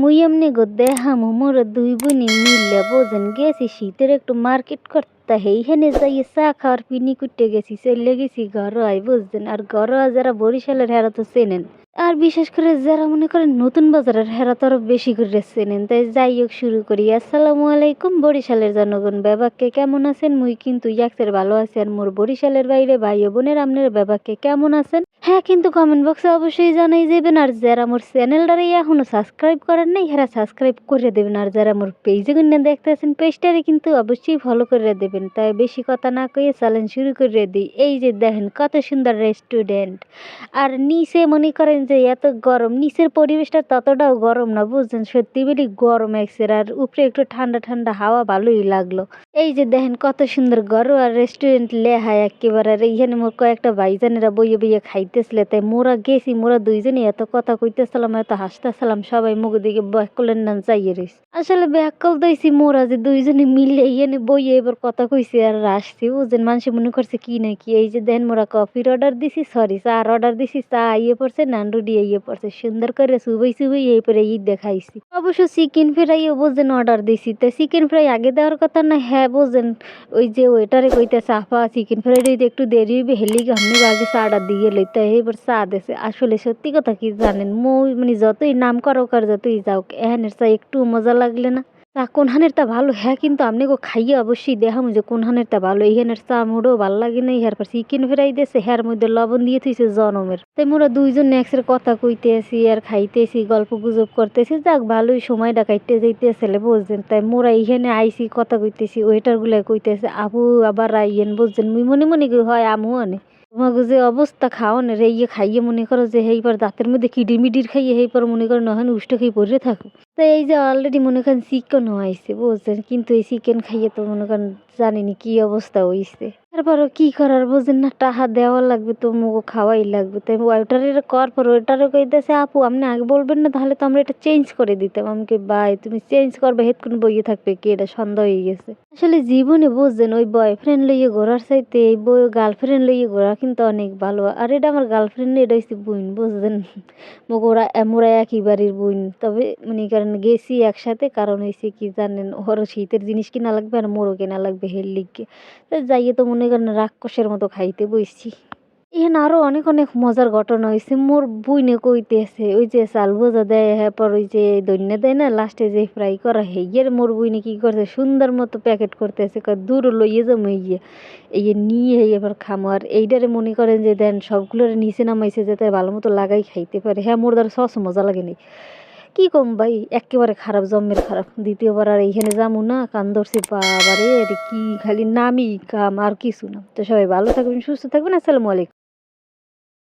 মুই এমনি গো দেহামু মোর দুই বোনে মিললে বোঝেন গেছি শীতের একটু মার্কেট করতে। সেইখানে যাইয়ে চা খাওয়ার পিনি কুটে গেছি চলে গেছি ঘর আই বুঝছেন? আর ঘর যারা বরিশালের হেরা তো চেনেন। আর বিশেষ করে যারা মনে করেন নতুন বাজারের হেরা তো আরও বেশি করে চেনেন। তাই যাই হোক, শুরু করি। আসসালামু আলাইকুম বরিশালের জনগণ। ব্যাবাককে কেমন আছেন? মুই কিন্তু ইয়াকসের ভালো আছি। আর মোর বরিশালের বাইরে ভাই বোনের আপনার ব্যাবাককে কেমন আছেন? হ্যাঁ কিন্তু কমেন্ট বক্সে অবশ্যই জানাই যাবেন। আর যারা আমার চ্যানেলটারে এখনও সাবস্ক্রাইব করেন নাই, হেরা সাবস্ক্রাইব করে দেবেন। আর যারা আমার পেজে গুন্না দেখতে আছেন পেজটারে কিন্তু অবশ্যই ফলো করে দেবেন। তাই বেশি কথা না কয়ে চ্যালেঞ্জ শুরু করে দিই। এই যে দেখেন, কত সুন্দর রেস্টুরেন্ট আর নিচে মনে করেন যে এত গরম, নিচের পরিবেশটা ততটাও গরম না, বুঝছেন? সত্যি বলি গরম একসের। আর উপরে একটু ঠান্ডা ঠান্ডা হাওয়া ভালোই লাগল। এই যে দেখেন কত সুন্দর গরম আর রেস্টুরেন্ট লেহায় একেবারে, আর এইখানে মোর কয়েকটা ভাইজানেরা বইয়ে বইয়ে খাইতেছিল, তাই মোরা গেছি, মোরা দুইজনে এত কথা কইতেছিলাম, এত হাসতেছিলাম, সবাই মুখ দিকে ব্যাকলের নাম চাইয়ে রইছে। আসলে ব্যাকল দইছি মোরা যে দুইজনে মিলে এনে বইয়ে এবার কথা কইছি আর আসছি, বুঝছেন? মানুষ মনে করছে কি না কি? এই যে দেন মোরা কফির অর্ডার দিছি সরি চার অর্ডার দিছি, চা ইয়ে পড়ছে, নান রুটি ইয়ে পড়ছে, সুন্দর করে সুবই সুবই এই পরে ঈদ দেখাইছি অবশ্য চিকেন ফ্রাইও বুঝছেন অর্ডার দিছি তো চিকেন ফ্রাই আগে দেওয়ার কথা না হ্যাঁ বুঝছেন ওই যে ওয়েটারে কইতেছে, আফা চিকেন ফ্রাইড হইতে একটু দেরি হইবে, হেলি আমি আগে চাটা দিয়ে লইতে এবার চা দেছে। আসলে সত্যি কথা কি জানেন, মই মানে যতই নাম করো কার যতই যাও এহানের চা একটু মজা লাগলে না? চা কোনহানের তা ভালো? হ্যাঁ কিন্তু আপনি গো খাইয়ে অবশ্যই দেখাম যে কোনহানের তা ভালো। এইখানের চা মোড়ও ভালো লাগে না, ইহার পর চিকেন ফ্রাই দিয়েছে, হ্যার মধ্যে লবণ দিয়ে থইছে জনমের। তাই মোরা দুইজন নেক্সের কথা কইতেছি, আর খাইতেছি, গল্প গুজব করতেছি। যাক, ভালোই সময়টা কাটতে যাইতেছিলে বুঝছেন? তাই মোরা এইখানে আইসি কথা কইতেছি ওয়েটারগুলা কইতেছে, আপু, আবার আইয়েন, বুঝছেন? মুই মনে মনে হয় আমু অনে তোমাকে যে অবস্থা রে ইয়ে খাইয়ে মনে করো যে এইবার দাঁতের মধ্যে কিডির মিডির খাইয়ে এইবার মনে করো নহন উষ্ঠ খেয়ে পড়ে থাকো। তো এই যে অলরেডি মনে করেন চিকেন হয়েছে বুঝছেন? কিন্তু এই চিকেন খাইয়ে তো মনে করেন জানিনি কি অবস্থা হইছে। তারপরও কি করার? বুঝেন না, টাহা দেওয়া লাগবে তো, মুগো খাওয়াই লাগবে। তাই ওয়েটারের কর পর ওয়েটারও কইতেছে, আপু, আপনি আগে বলবেন না, তাহলে তো আমরা এটা চেঞ্জ করে দিতাম। আমাকে বাই তুমি চেঞ্জ করবে হেতক্ষণ বইয়ে থাকবে কি? এটা সন্দেহ হয়ে গেছে। আসলে জীবনে বুঝছেন, ওই বয়ফ্রেন্ড লইয়ে ঘোরার চাইতে এই বই গার্লফ্রেন্ড লইয়ে ঘোরা কিন্তু অনেক ভালো। আর এটা আমার গার্লফ্রেন্ড এটা হচ্ছে বোন, বুঝছেন? মোক ওরা, মোরা একই বাড়ির বোন। তবে মানে কারণ গেছি একসাথে, কারণ হয়েছে কি জানেন, ওর শীতের জিনিস কিনা লাগবে আর মোরও কেনা লাগবে হের তো যাইয়ে তো মনে করেন রাক্ষসের মতো খাইতে বসছি এখানে আরও অনেক অনেক মজার ঘটনা হয়েছে মোর বুইনে কইতেছে, ওই যে চাল বোঝা দেয় হ্যাঁ পর ওই যে দৈন্য দেয় না লাস্টে যে ফ্রাই করা হেয়ের মোর বুইনে কি করছে, সুন্দর মতো প্যাকেট করতেছে দূর লইয়ে যাব ইয়ে এই নিয়ে এবার খামো। আর এইটারে মনে করেন যে, দেন, সবগুলোর নিচে নামাইছে, যাতে ভালো মতো লাগাই খাইতে পারে। হ্যাঁ মোর দ্বারা সস মজা লাগে নি। কি কম ভাই? একেবারে খারাপ জম্মের খারাপ। দ্বিতীয়বার আর এইখানে যাব না কান ধরছি বাবারে কি খালি নামি কাম, আর কিছু না। তো সবাই ভালো থাকবেন, সুস্থ থাকবেন, আসসালামু আলাইকুম।